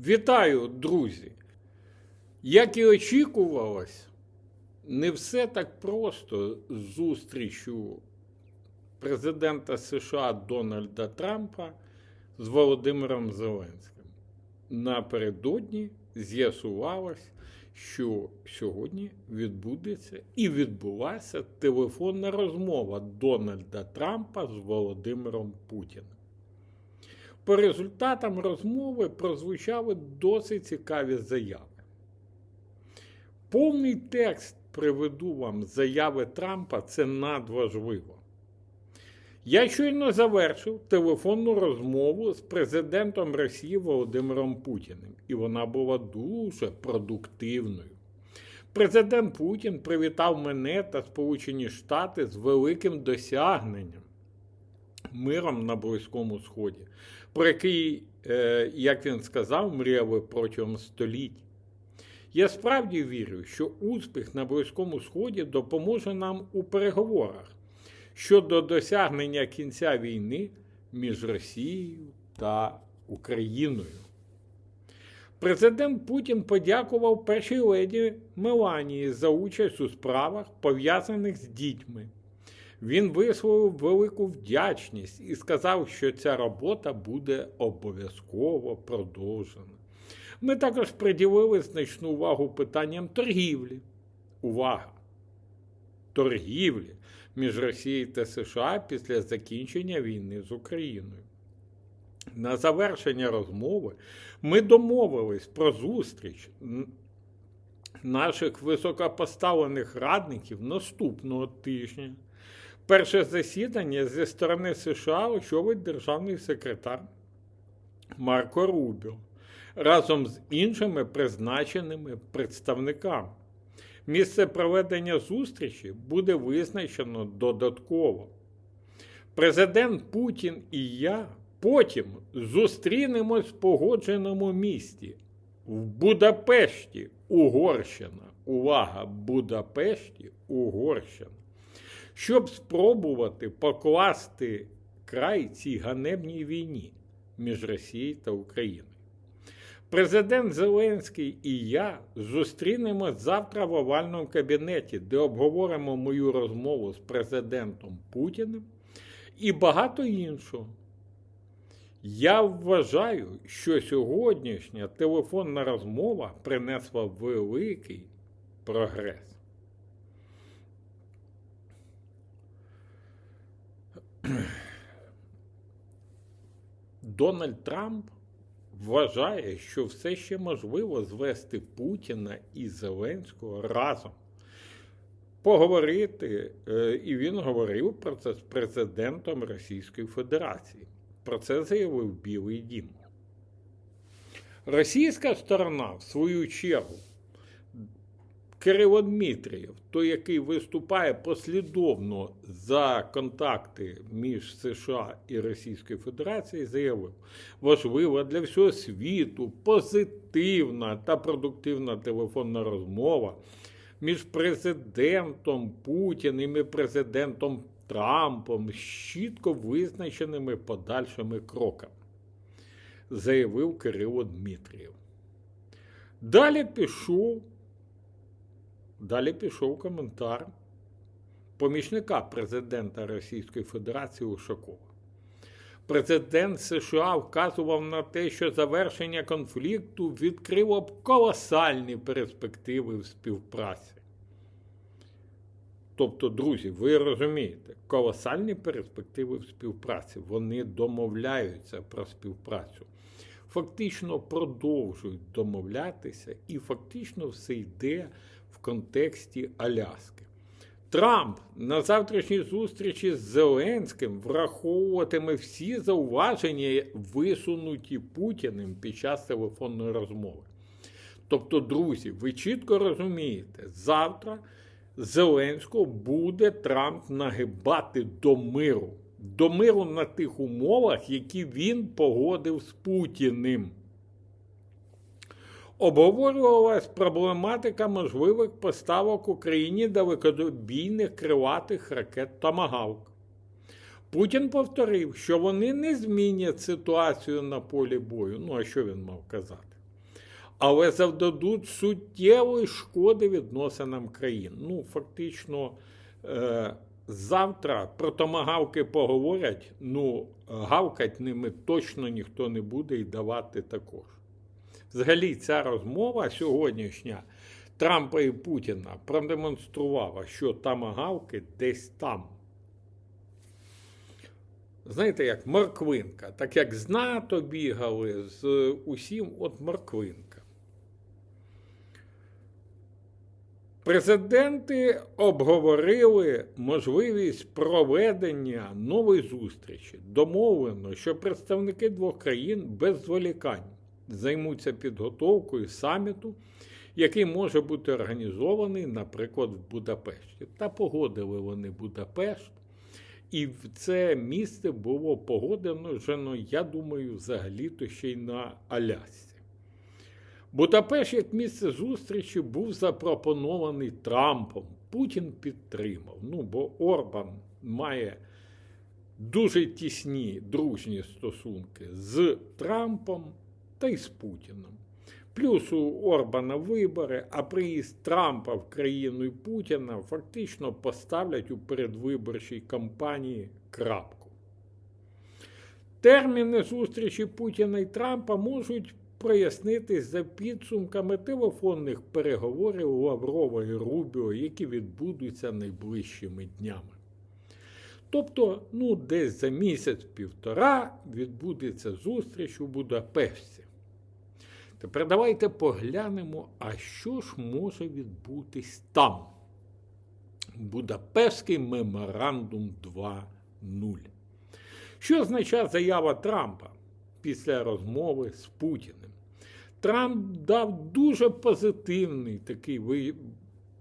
Вітаю, друзі! Як і очікувалось, не все так просто з зустрічю президента США Дональда Трампа з Володимиром Зеленським. Напередодні з'ясувалось, що сьогодні відбудеться і відбулася телефонна розмова Дональда Трампа з Володимиром Путіним. По результатам розмови прозвучали досить цікаві заяви. Повний текст приведу вам заяви Трампа це надважливо. Я щойно завершив телефонну розмову з президентом Росії Володимиром Путіним, і вона була дуже продуктивною. Президент Путін привітав мене та Сполучені Штати з великим досягненням миром на Близькому Сході, про який, е, як він сказав, мріяли протягом століть. Я справді вірю, що успіх на Близькому Сході допоможе нам у переговорах щодо досягнення кінця війни між Росією та Україною. Президент Путін подякував першій леді Меланії за участь у справах, пов'язаних з дітьми. Він висловив велику вдячність і сказав, що ця робота буде обов'язково продовжена. Ми також приділили значну увагу питанням торгівлі. Увага! Торгівлі між Росією та США після закінчення війни з Україною. На завершення розмови ми домовились про зустріч наших високопоставлених радників наступного тижня. Перше засідання зі сторони США очолить державний секретар Марко Рубіо разом з іншими призначеними представниками. Місце проведення зустрічі буде визначено додатково. Президент Путін і я потім зустрінемось в погодженому місті в Будапешті, Угорщина. Увага! Будапешті, Угорщина. Щоб спробувати покласти край цій ганебній війні між Росією та Україною. Президент Зеленський і я зустрінемось завтра в овальному кабінеті, де обговоримо мою розмову з президентом Путіним і багато іншого. Я вважаю, що сьогоднішня телефонна розмова принесла великий прогрес. Дональд Трамп вважає, що все ще можливо звести Путіна і Зеленського разом. Поговорити, е, і він говорив про це з президентом Російської Федерації. Про це заявив Білий Дім. Російська сторона, в свою чергу, Кирило Дмитрієв, той, який виступає послідовно за контакти між США і Російською Федерацією, заявив, важлива для всього світу позитивна та продуктивна телефонна розмова між президентом Путіним і президентом Трампом з чітко визначеними подальшими кроками, заявив Кирило Дмитрієв. Далі пішов. Далі пішов коментар помічника президента Російської Федерації Ушакова. Президент США вказував на те, що завершення конфлікту відкрило б колосальні перспективи в співпраці. Тобто, друзі, ви розумієте, колосальні перспективи в співпраці. Вони домовляються про співпрацю. Фактично продовжують домовлятися, і фактично все йде в контексті Аляски. Трамп на завтрашній зустрічі з Зеленським враховуватиме всі зауваження, висунуті Путіним під час телефонної розмови. Тобто, друзі, ви чітко розумієте, завтра Зеленського буде Трамп нагибати до миру, до миру на тих умовах, які він погодив з Путіним обговорювалась проблематика можливих поставок Україні далекобійних крилатих ракет Томагавк. Путін повторив, що вони не змінять ситуацію на полі бою. Ну, а що він мав казати? але завдадуть суттєвої шкоди відносинам країн. Ну, фактично, е, завтра про томагавки поговорять, ну, гавкать ними точно ніхто не буде і давати також. Взагалі, ця розмова сьогоднішня Трампа і Путіна продемонструвала, що тамагавки десь там. Знаєте, як морквинка, так як з НАТО бігали, з усім, от морквинка. Президенти обговорили можливість проведення нової зустрічі. Домовлено, що представники двох країн без зволікань займуться підготовкою саміту, який може бути організований, наприклад, в Будапешті. Та погодили вони Будапешт. І це місце було погодено ну, я думаю, взагалі-то ще й на Алясці. Будапешт як місце зустрічі був запропонований Трампом. Путін підтримав. Ну, бо Орбан має дуже тісні дружні стосунки з Трампом та й з Путіном. Плюс у Орбана вибори, а приїзд Трампа в країну і Путіна фактично поставлять у передвиборчій кампанії крапку. Терміни зустрічі Путіна і Трампа можуть прояснитись за підсумками телефонних переговорів Лаврова і Рубіо, які відбудуться найближчими днями. Тобто, ну, десь за місяць-півтора відбудеться зустріч у Будапешті. Тепер давайте поглянемо, а що ж може відбутись там. Будапештський меморандум 2.0. Що означає заява Трампа після розмови з Путіним? Трамп дав дуже позитивний такий, ви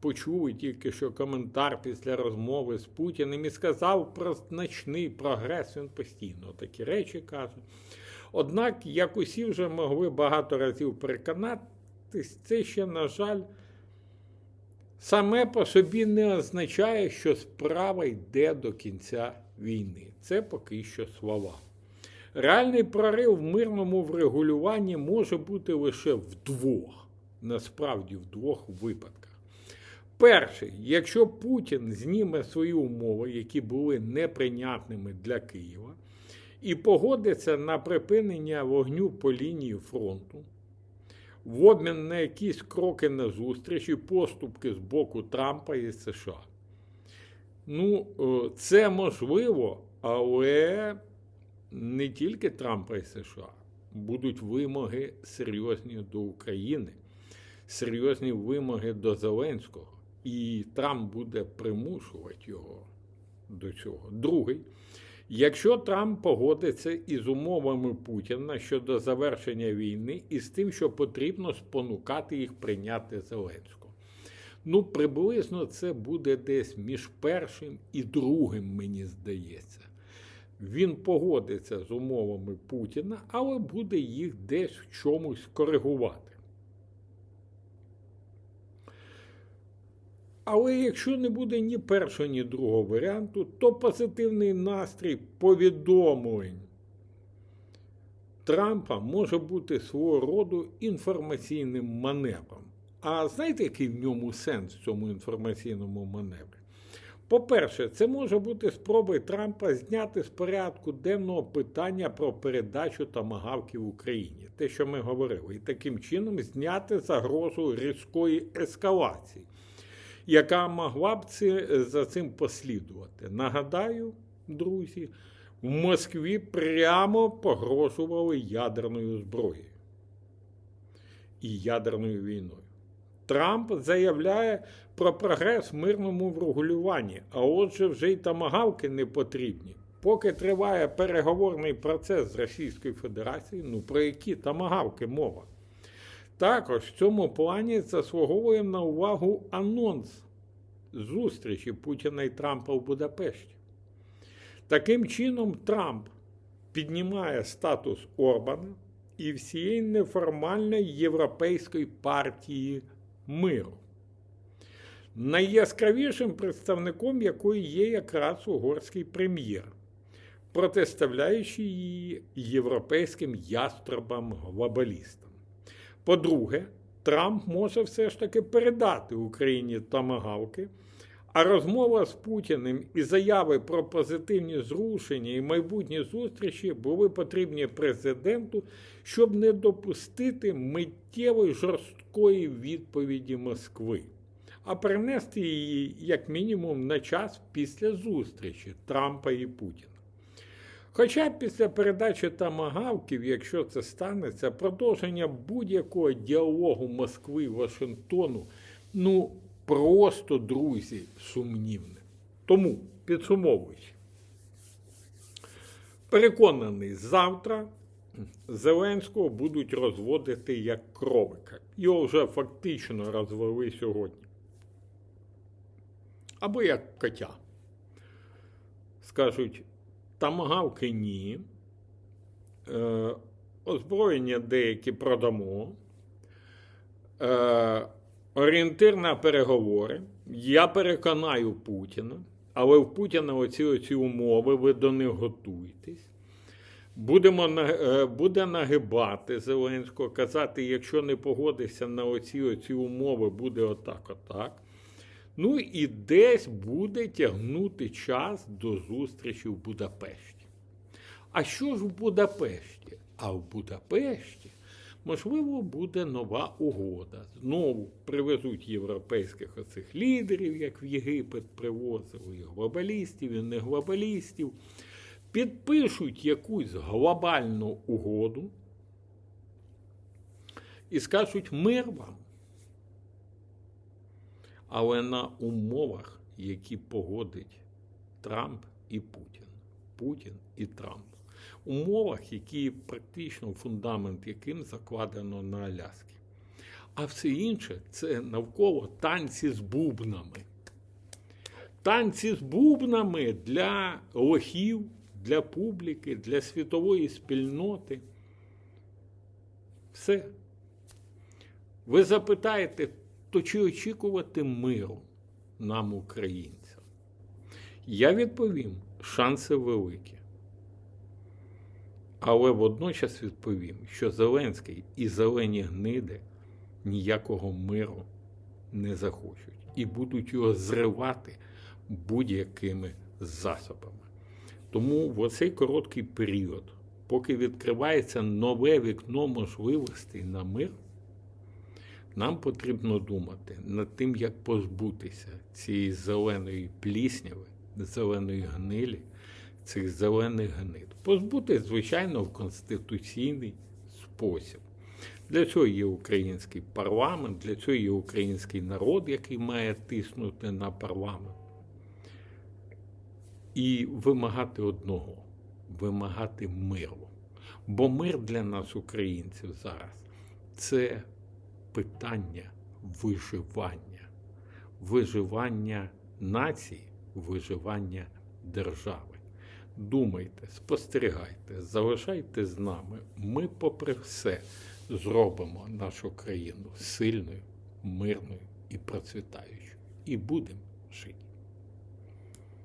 почули тільки що коментар після розмови з Путіним і сказав про значний прогрес. Він постійно такі речі каже. Однак, як усі вже могли багато разів переконатись, це ще, на жаль, саме по собі не означає, що справа йде до кінця війни. Це поки що слова. Реальний прорив в мирному врегулюванні може бути лише в двох, насправді в двох випадках. Перший, якщо Путін зніме свої умови, які були неприйнятними для Києва, і погодиться на припинення вогню по лінії фронту, в обмін на якісь кроки на зустріч і поступки з боку Трампа і США. Ну, це можливо, але не тільки Трампа і США. Будуть вимоги серйозні до України, серйозні вимоги до Зеленського. І Трамп буде примушувати його до цього. Другий. Якщо Трамп погодиться із умовами Путіна щодо завершення війни і з тим, що потрібно спонукати їх прийняти Зеленського. Ну, приблизно це буде десь між першим і другим, мені здається. Він погодиться з умовами Путіна, але буде їх десь в чомусь коригувати. Але якщо не буде ні першого, ні другого варіанту, то позитивний настрій повідомлень Трампа може бути свого роду інформаційним маневром. А знаєте, який в ньому сенс в цьому інформаційному маневрі? По-перше, це може бути спробою Трампа зняти з порядку денного питання про передачу тамагавків Україні, те, що ми говорили, і таким чином зняти загрозу різкої ескалації яка могла б це, за цим послідувати. Нагадаю, друзі, в Москві прямо погрожували ядерною зброєю і ядерною війною. Трамп заявляє про прогрес в мирному врегулюванні, а отже, вже й тамагавки не потрібні. Поки триває переговорний процес з Російською Федерацією, ну про які тамагавки мова? Також в цьому плані заслуговує на увагу анонс зустрічі Путіна і Трампа в Будапешті. Таким чином, Трамп піднімає статус Орбана і всієї неформальної європейської партії миру, найяскравішим представником якої є якраз угорський прем'єр, протиставляючи її європейським ястребам глобалістам. По-друге, Трамп може все ж таки передати Україні тамагавки, а розмова з Путіним і заяви про позитивні зрушення і майбутні зустрічі були потрібні президенту, щоб не допустити миттєвої жорсткої відповіді Москви, а перенести її як мінімум на час після зустрічі Трампа і Путіна. Хоча після передачі тамагавків, якщо це станеться, продовження будь-якого діалогу Москви і Вашингтону, ну просто друзі, сумнівне. Тому, підсумовуючи, переконаний, завтра Зеленського будуть розводити як кровика. Його вже фактично розвели сьогодні. Або як котя. Скажуть, тамагавки ні. Е, озброєння деякі продамо. Е, орієнтир на переговори. Я переконаю Путіна, але в Путіна оці, оці умови, ви до них готуйтесь. Будемо е, буде нагибати Зеленського, казати, якщо не погодишся на оці, оці умови, буде отак, отак. Ну і десь буде тягнути час до зустрічі в Будапешті. А що ж в Будапешті? А в Будапешті, можливо, буде нова угода. Знову привезуть європейських оцих лідерів, як в Єгипет привозили, і глобалістів, і не глобалістів. Підпишуть якусь глобальну угоду і скажуть мир вам але на умовах, які погодить Трамп і Путін. Путін і Трамп. Умовах, які практично фундамент яким закладено на Аляскі. А все інше це навколо танці з бубнами. Танці з бубнами для лохів, для публіки, для світової спільноти. Все. Ви запитаєте, то чи очікувати миру нам, українцям? Я відповім, шанси великі. Але водночас відповім, що Зеленський і зелені гниди ніякого миру не захочуть і будуть його зривати будь-якими засобами. Тому в оцей короткий період, поки відкривається нове вікно можливостей на мир, нам потрібно думати над тим, як позбутися цієї зеленої плісняви, зеленої гнилі, цих зелених гнид. Позбутися, звичайно, в конституційний спосіб. Для цього є український парламент, для цього є український народ, який має тиснути на парламент. І вимагати одного вимагати миру. Бо мир для нас, українців, зараз це питання виживання, виживання нації, виживання держави. Думайте, спостерігайте, залишайте з нами. Ми, попри все, зробимо нашу країну сильною, мирною і процвітаючою. І будемо жити.